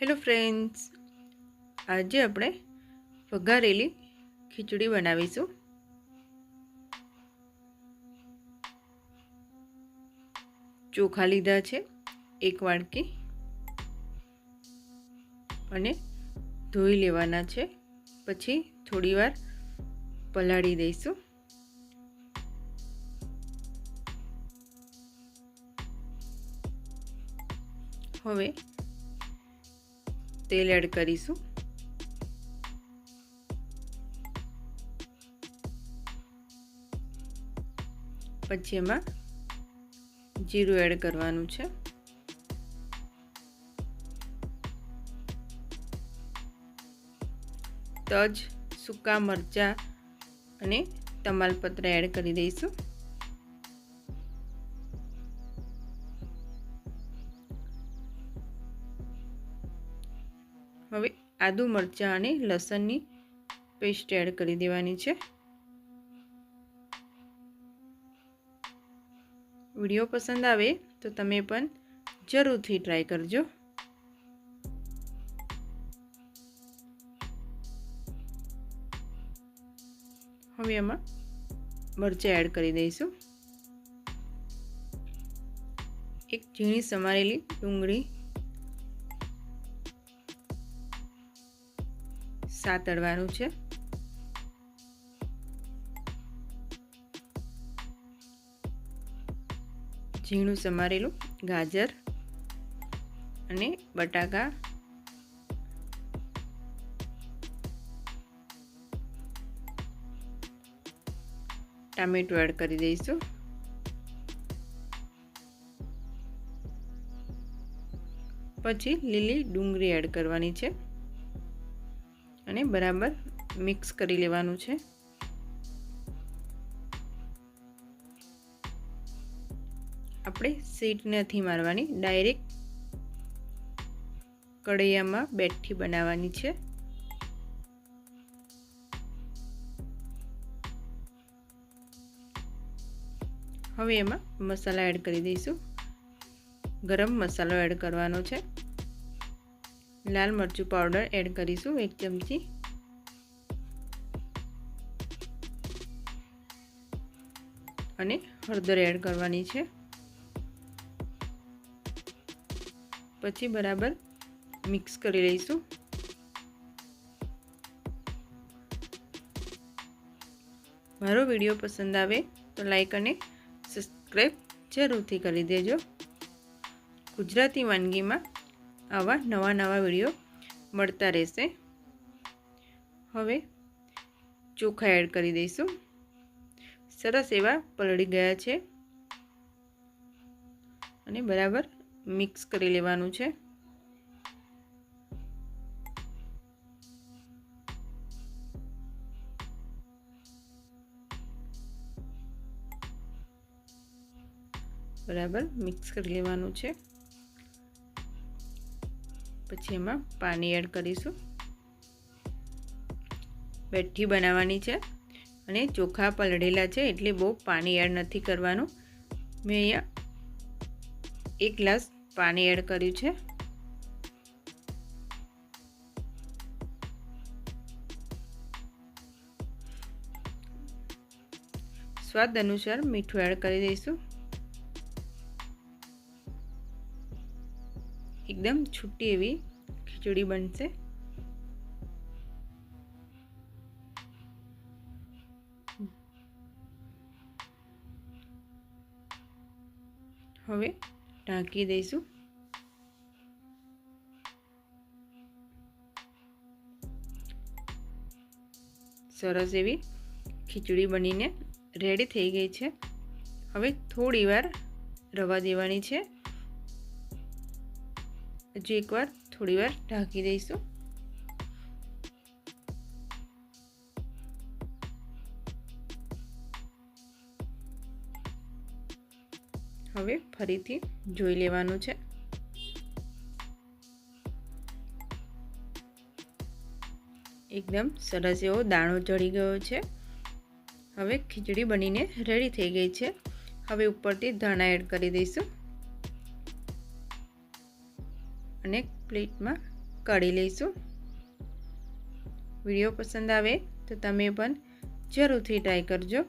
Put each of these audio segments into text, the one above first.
Hello friends આજે આપણે વઘારેલી ખીચડી બનાવીશું. ચોખા લીધા છે, એક વાડકી. અને ધોઈ લેવાના છે. પછી થોડીવાર પલાળી દઈશું. હવે તેલ એડ કરીશું. પછી એમાં જીરું એડ કરવાનું છે. તજ, સૂકા મરચાં અને તમાલપત્ર એડ કરી દઈશું. હવે આદુ મરચાં અને લસણની પેસ્ટ એડ કરી દેવાની છે. વીડિયો પસંદ આવે તો તમે પણ જરૂરથી ટ્રાય કરજો. હવે એમાં મરચાં એડ કરી દઈશું. એક ઝીણી સમારેલી ડુંગળી સાતળવાનું છે. ઝીણું સમારેલું ગાજર અને બટાકા. ટામેટું એડ કરી દઈશું. પછી લીલી ડુંગળી એડ કરવાની છે. અને બરાબર મિક્સ કરી લેવાનું છે. આપણે સીટ નથી મારવાની ડાયરેક્ટ કડૈયામાં બેઠી બનાવવાની છે. હવે એમાં મસાલા એડ કરી દઈશું. ગરમ મસાલો એડ કરવાનો છે. લાલ મરચું પાવડર એડ કરીશું, એક ચમચી. અને હળદર એડ કરવાની છે. પછી બરાબર મિક્સ કરી લઈશું. મારો વીડિયો પસંદ આવે તો લાઈક અને સબસ્ક્રાઈબ જરૂરથી કરી દેજો. ગુજરાતી વાનગીમાં આવા નવા નવા વીડિયો મળતા રહેશે. હવે ચોખા એડ કરી દઈશું. સરસ એવા પલળી ગયા છે. અને બરાબર મિક્સ કરી લેવાનું છે. બરાબર મિક્સ કરી લેવાનું છે. પછી એમાં પાણી એડ કરીશું. બેઠી બનાવવાની છે અને ચોખા પલળેલા છે એટલે બહુ પાણી એડ નથી કરવાનું. મેં અહીંયા એક ગ્લાસ પાણી એડ કર્યું છે. સ્વાદ અનુસાર મીઠું એડ કરી દઈશું. એકદમ છૂટી એવી ખીચડી બનશે. હવે ઢાંકી દઈશું. સરસ એવી ખીચડી બનીને રેડી થઈ ગઈ છે. હવે થોડી વાર રવા દેવાની છે. હજુ એકવાર થોડી વાર ઢાંકી દઈશું. હવે ફરીથી જોઈ લેવાનું છે. એકદમ સરસ એવો દાણો ચડી ગયો છે. હવે ખીચડી બનીને રેડી થઈ ગઈ છે. હવે ઉપરથી ધાણા એડ કરી દઈશું. અને પ્લેટમાં કાઢી લઈશું. વીડિયો પસંદ આવે તો તમે પણ જરૂરથી ટ્રાય કરજો.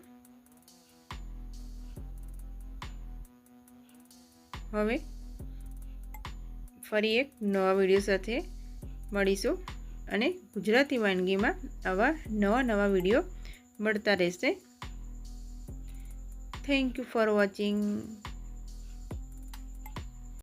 હવે ફરી એક નવા વીડિયો સાથે મળીશું અને ગુજરાતી વાનગીમાં આવા નવા નવા વીડિયો મળતા રહેશે. Thank you for watching